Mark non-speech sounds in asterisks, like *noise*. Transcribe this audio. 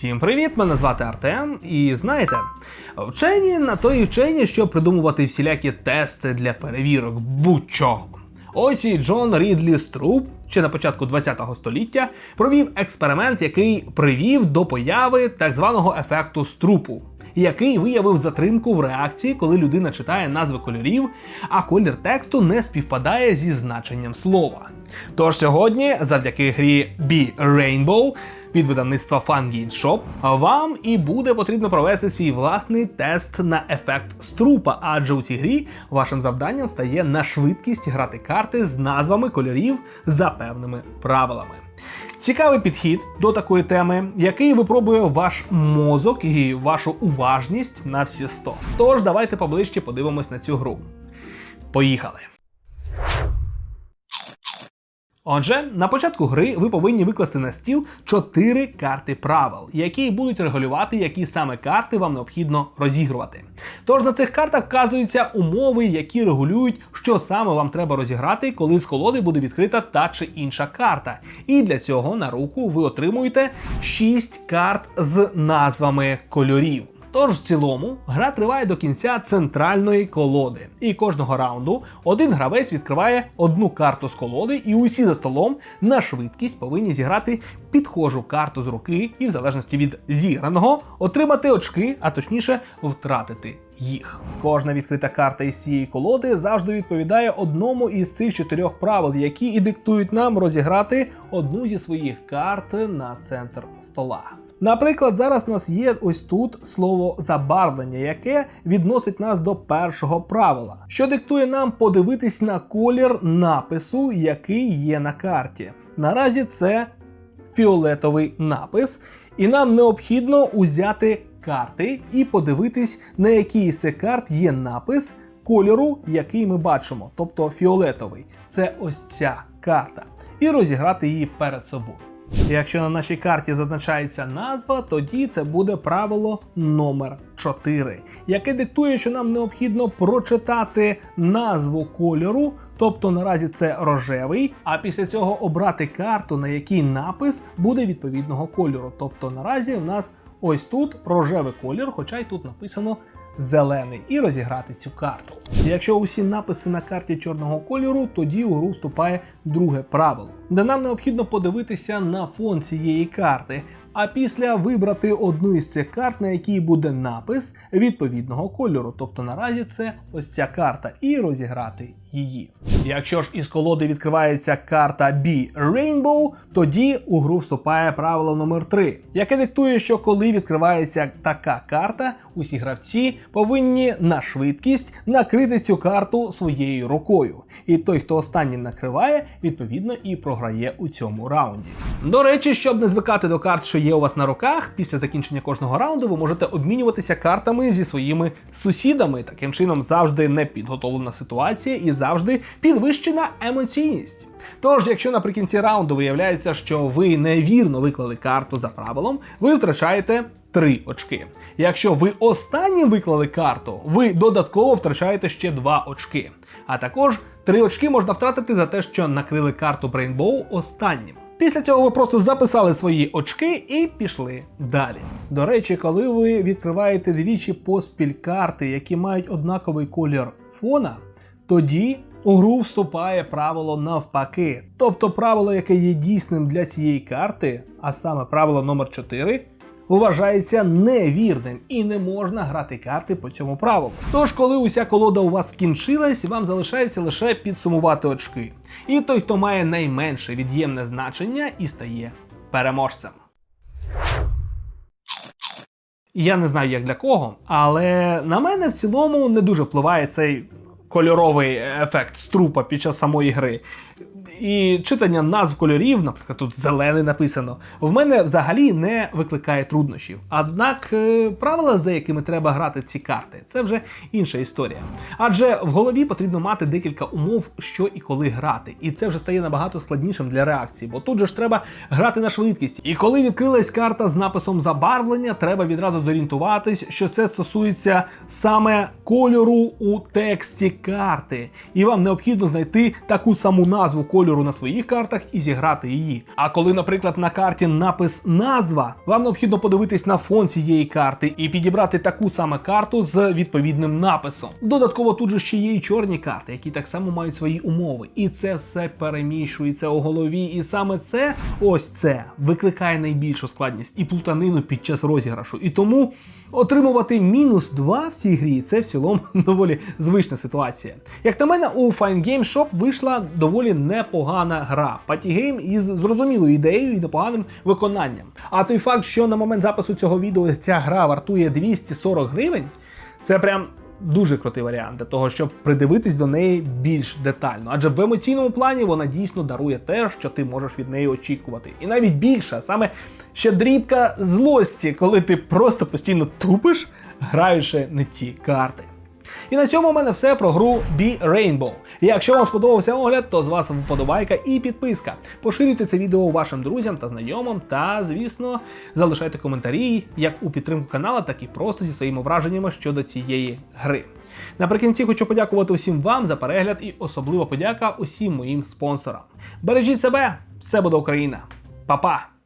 Всім привіт! Мене звати Артем. І знаєте, вчені на то і вчені, щоб придумувати всілякі тести для перевірок будь-чого. Ось і Джон Рідлі Струб ще на початку 20-го століття провів експеримент, який привів до появи так званого ефекту струпу, який виявив затримку в реакції, коли людина читає назви кольорів, а колір тексту не співпадає зі значенням слова. Тож сьогодні, завдяки грі Be Rainbow від видавництва Fun Shop, вам і буде потрібно провести свій власний тест на ефект струпа, адже у цій грі вашим завданням стає на швидкість грати карти з назвами кольорів за певними правилами. Цікавий підхід до такої теми, який випробує ваш мозок і вашу уважність на всі 100. Тож давайте поближче подивимось на цю гру. Поїхали! Отже, на початку гри ви повинні викласти на стіл 4 карти правил, які будуть регулювати, які саме карти вам необхідно розігрувати. Тож на цих картах вказуються умови, які регулюють, що саме вам треба розіграти, коли з колоди буде відкрита та чи інша карта. І для цього на руку ви отримуєте 6 карт з назвами кольорів. Тож в цілому гра триває до кінця центральної колоди, і кожного раунду один гравець відкриває одну карту з колоди, і усі за столом на швидкість повинні зіграти підхожу карту з руки, і в залежності від зіграного отримати очки, а точніше втратити їх. Кожна відкрита карта із цієї колоди завжди відповідає одному із цих чотирьох правил, які і диктують нам розіграти одну зі своїх карт на центр стола. Наприклад, зараз у нас є ось тут слово забарвлення, яке відносить нас до першого правила, що диктує нам подивитись на колір напису, який є на карті. Наразі це фіолетовий напис, і нам необхідно узяти карти і подивитись, на якій із карт є напис кольору, який ми бачимо, тобто фіолетовий. Це ось ця карта, і розіграти її перед собою. Якщо на нашій карті зазначається назва, тоді це буде правило номер 4, яке диктує, що нам необхідно прочитати назву кольору, тобто наразі це рожевий, а після цього обрати карту, на якій напис буде відповідного кольору. Тобто наразі у нас ось тут рожевий колір, хоча й тут написано зелений, і розіграти цю карту. Якщо усі написи на карті чорного кольору, тоді у гру вступає друге правило, де нам необхідно подивитися на фон цієї карти, а після вибрати одну із цих карт, на якій буде напис відповідного кольору. Тобто наразі це ось ця карта, і розіграти її. Якщо ж із колоди відкривається карта Be Rainbow, тоді у гру вступає правило номер 3 яке диктує, що коли відкривається така карта, усі гравці повинні на швидкість накрити цю карту своєю рукою. І той, хто останнім накриває, відповідно і програє у цьому раунді. До речі, щоб не звикати до карт, що є у вас на руках, після закінчення кожного раунду ви можете обмінюватися картами зі своїми сусідами. Таким чином завжди непідготовлена ситуація і завжди підвищена емоційність. Тож, якщо наприкінці раунду виявляється, що ви невірно виклали карту за правилом, ви втрачаєте 3 очки. Якщо ви останнім виклали карту, ви додатково втрачаєте ще 2 очки. А також 3 очки можна втратити за те, що накрили карту Brainbow останнім. Після цього ви просто записали свої очки і пішли далі. До речі, коли ви відкриваєте двічі поспіль карти, які мають однаковий колір фона, тоді у гру вступає правило навпаки. Тобто правило, яке є дійсним для цієї карти, а саме правило номер 4 вважається невірним і не можна грати карти по цьому правилу. Тож, коли уся колода у вас скінчилась, вам залишається лише підсумувати очки. І той, хто має найменше від'ємне значення, і стає переможцем. Я не знаю, як для кого, але на мене в цілому не дуже впливає цей кольоровий ефект струпа під час самої гри. І читання назв кольорів, наприклад, тут зелений написано, в мене взагалі не викликає труднощів. Однак е, правила, за якими треба грати ці карти, це вже інша історія. Адже в голові потрібно мати декілька умов, що і коли грати. І це вже стає набагато складнішим для реакції, бо тут же ж треба грати на швидкість. І коли відкрилась карта з написом забарвлення, треба відразу зорієнтуватись, що це стосується саме кольору у тексті карти. І вам необхідно знайти таку саму назву кольору кольору на своїх картах і зіграти її. А коли, наприклад, на карті напис назва, вам необхідно подивитись на фон цієї карти і підібрати таку саме карту з відповідним написом. Додатково тут же ще є і чорні карти, які так само мають свої умови. І це все переміщується у голові. І саме це, ось це, викликає найбільшу складність і плутанину під час розіграшу. І тому отримувати мінус 2 в цій грі це в цілому *laughs* доволі звична ситуація. Як на мене, у Fine Game Shop вийшла доволі непогана гра. Патігейм із зрозумілою ідеєю і непоганим виконанням. А той факт, що на момент запису цього відео ця гра вартує 240 гривень, це прям. Дуже крутий варіант для того, щоб придивитись до неї більш детально. Адже в емоційному плані вона дійсно дарує те, що ти можеш від неї очікувати. І навіть більше, саме ще дрібка злості, коли ти просто постійно тупиш, граючи не ті карти. І на цьому у мене все про гру Be Rainbow. Якщо вам сподобався огляд, то з вас вподобайка і підписка. Поширюйте це відео вашим друзям та знайомим, та, звісно, залишайте коментарі як у підтримку канала, так і просто зі своїми враженнями щодо цієї гри. Наприкінці хочу подякувати усім вам за перегляд і особливо подяка усім моїм спонсорам. Бережіть себе, все буде Україна. Па-па!